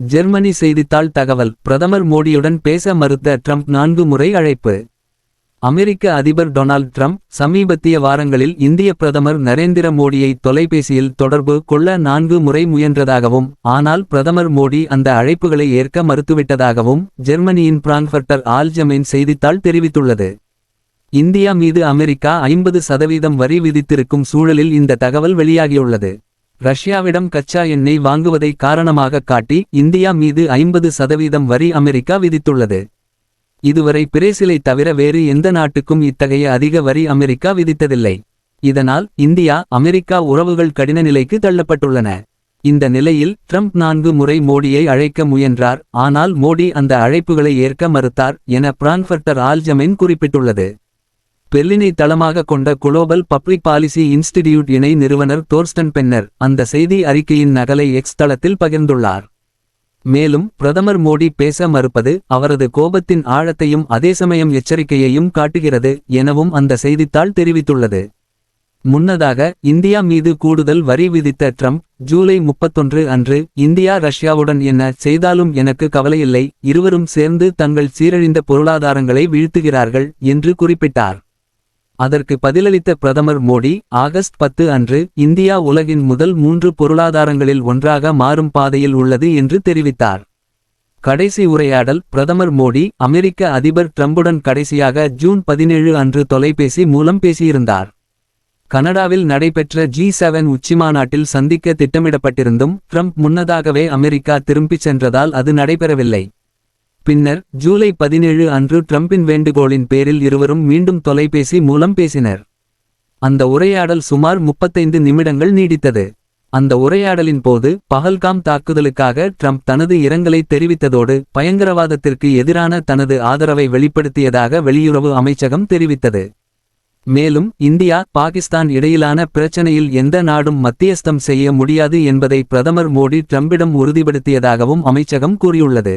Germany செய்தித்தாள் தகவல் பிரதமர் மோடியுடன் பேச மறுத்த ட்ரம்ப் நான்கு முறை அழைப்பு. அமெரிக்க அதிபர் டொனால்ட் ட்ரம்ப் சமீபத்திய வாரங்களில் இந்திய பிரதமர் நரேந்திர மோடியை தொலைபேசியில் தொடர்பு கொள்ள நான்கு முறை முயன்றதாகவும் ஆனால் பிரதமர் மோடி அந்த அழைப்புகளை ஏற்க மறுத்துவிட்டதாகவும் ஜெர்மனியின் பிராங்க்ஃபர்டர் ஆல்ஜமெயின் செய்தித்தாள் தெரிவித்துள்ளது. இந்தியா மீது அமெரிக்கா ஐம்பது சதவீதம் வரி விதித்திருக்கும் சூழலில் இந்த தகவல் வெளியாகியுள்ளது. ரஷ்யாவிடம் கச்சா எண்ணெய் வாங்குவதை காரணமாக காட்டி இந்தியா மீது ஐம்பது சதவீதம் வரி அமெரிக்கா விதித்துள்ளது. இதுவரை பிரேசிலை தவிர வேறு எந்த நாட்டுக்கும் இத்தகைய அதிக வரி அமெரிக்கா விதித்ததில்லை. இதனால் இந்தியா அமெரிக்கா உறவுகள் கடின நிலைக்கு தள்ளப்பட்டுள்ளன. இந்த நிலையில் ட்ரம்ப் நான்கு முறை மோடியை அழைக்க முயன்றார். ஆனால் மோடி அந்த அழைப்புகளை ஏற்க மறுத்தார் என பிரான்ஃபர்டர் ஆல்ஜமென் குறிப்பிட்டுள்ளது. பெர்லினை தளமாக கொண்ட குளோபல் பப்ளிக் பாலிசி இன்ஸ்டிடியூட் இணை நிறுவனர் தோர்ஸ்டன் பென்னர் அந்த செய்தி அறிக்கையின் நகலை எக்ஸ் தளத்தில் பகிர்ந்துள்ளார். மேலும் பிரதமர் மோடி பேச மறுப்பது அவரது கோபத்தின் ஆழத்தையும் அதே சமயம் எச்சரிக்கையையும் காட்டுகிறது எனவும் அந்த செய்தித்தாள் தெரிவித்துள்ளது. முன்னதாக இந்தியா மீது கூடுதல் வரி விதித்த ட்ரம்ப் ஜூலை முப்பத்தொன்று அன்று இந்தியா ரஷ்யாவுடன் என்ன செய்தாலும் எனக்கு கவலையில்லை இருவரும் சேர்ந்து தங்கள் சீரழிந்த பொருளாதாரங்களை வீழ்த்துகிறார்கள் என்று குறிப்பிட்டார். அதற்கு பதிலளித்த பிரதமர் மோடி ஆகஸ்ட் பத்து அன்று இந்தியா உலகின் முதல் மூன்று பொருளாதாரங்களில் ஒன்றாக மாறும் பாதையில் உள்ளது என்று தெரிவித்தார். கடைசி உரையாடல் பிரதமர் மோடி அமெரிக்க அதிபர் ட்ரம்புடன் கடைசியாக ஜூன் பதினேழு அன்று தொலைபேசி மூலம் பேசியிருந்தார். கனடாவில் நடைபெற்ற ஜி செவன் உச்சிமாநாட்டில் சந்திக்க திட்டமிடப்பட்டிருந்தும் ட்ரம்ப் முன்னதாகவே அமெரிக்கா திரும்பிச் சென்றதால் அது நடைபெறவில்லை. பின்னர் ஜூலை பதினேழு அன்று ட்ரம்பின் வேண்டுகோளின் பேரில் இருவரும் மீண்டும் தொலைபேசி மூலம் பேசினர். அந்த உரையாடல் சுமார் முப்பத்தைந்து நிமிடங்கள் நீடித்தது. அந்த உரையாடலின் போது பஹல்காம் தாக்குதலுக்காக ட்ரம்ப் தனது இரங்கலை தெரிவித்ததோடு பயங்கரவாதத்திற்கு எதிரான தனது ஆதரவை வெளிப்படுத்தியதாக வெளியுறவு அமைச்சகம் தெரிவித்தது. மேலும் இந்தியா பாகிஸ்தான் இடையிலான பிரச்சனையில் எந்த நாடும் மத்தியஸ்தம் செய்ய முடியாது என்பதை பிரதமர் மோடி ட்ரம்பிடம் உறுதிப்படுத்தியதாகவும் அமைச்சகம் கூறியுள்ளது.